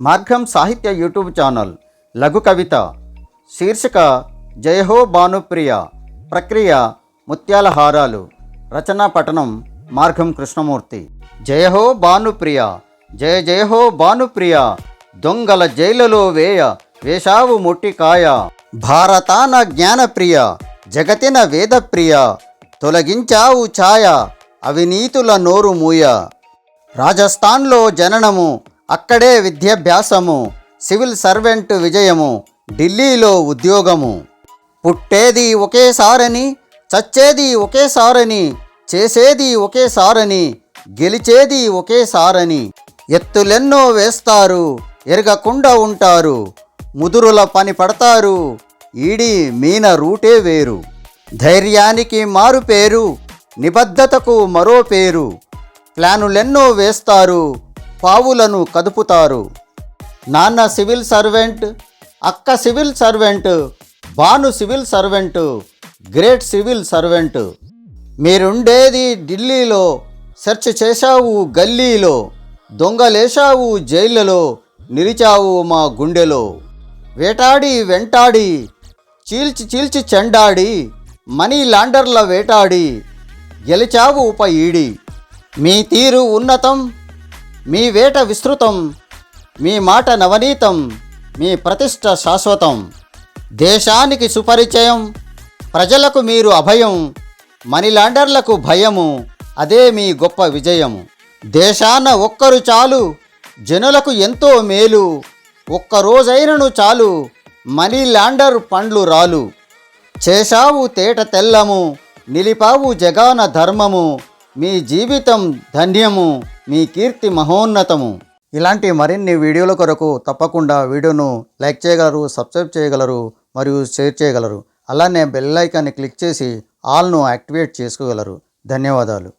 మార్గం సాహిత్య YouTube channel. లఘు కవిత. శీర్షిక జయహో భానుప్రియ. ప్రక్రియ ముత్యాల హారాలు. రచనా పఠనం మార్గం కృష్ణమూర్తి. జయహో భానుప్రియ. జయ జయహో భానుప్రియ. దొంగల జైలులో వేయ. వేషావు ముట్టికాయ భారతాన జ్ఞానప్రియ. జగతిన వేదప్రియ. తొలగించావు ఛాయ. అవినీతుల నోరు మూయ. రాజస్థాన్లో జననము. అక్కడే విద్యాభ్యాసము సివిల్ సర్వెంట్ విజయము ఢిల్లీలో ఉద్యోగము. పుట్టేది ఒకేసారని చచ్చేది ఒకేసారని చేసేది ఒకేసారని గెలిచేది ఒకేసారని ఎత్తులెన్నో వేస్తారు ఎరగకుండా ఉంటారు. ముదురుల పని పడతారు ఈడి మీన రూటే వేరు. ధైర్యానికి మారు పేరు నిబద్ధతకు మరో పేరు. ప్లానులెన్నో వేస్తారు పావులను కదుపుతారు. నాన్న సివిల్ సర్వెంట్ అక్క civil servant Bhanu civil servant great civil servant. మీరుండేది ఢిల్లీలో సెర్చ్ చేశావు గల్లీలో దొంగలేశావు జైళ్ళలో నిలిచావు మా గుండెలో. వేటాడి వెంటాడి చీల్చి చీల్చి చెండాడి మనీ లాండర్ల వేటాడి గెలిచావు ఉప ఈడి. మీ తీరు ఉన్నతం మీ వేట విస్తృతం మీ మాట నవనీతం మీ ప్రతిష్ట శాశ్వతం. దేశానికి సుపరిచయం ప్రజలకు మీరు అభయం మనీలాండర్లకు భయము అదే మీ గొప్ప విజయము. దేశాన ఒక్కరు చాలు జనులకు ఎంతో మేలు ఒక్క రోజైనను చాలు మనీ లాండర్ పండ్లు రాలు. చేశావు తేట తెల్లము నిలిపావు జగాన ధర్మము మీ జీవితం ధన్యము. మీ కీర్తి మహోన్నతము. ఇలాంటి మరిన్ని వీడియోల కొరకు తప్పకుండా వీడియోను లైక్ చేయగలరు సబ్స్క్రైబ్ చేయగలరు మరియు షేర్ చేయగలరు. అలానే బెల్ ఐకాన్ని క్లిక్ చేసి ఆల్ను యాక్టివేట్ చేసుకోగలరు. ధన్యవాదాలు.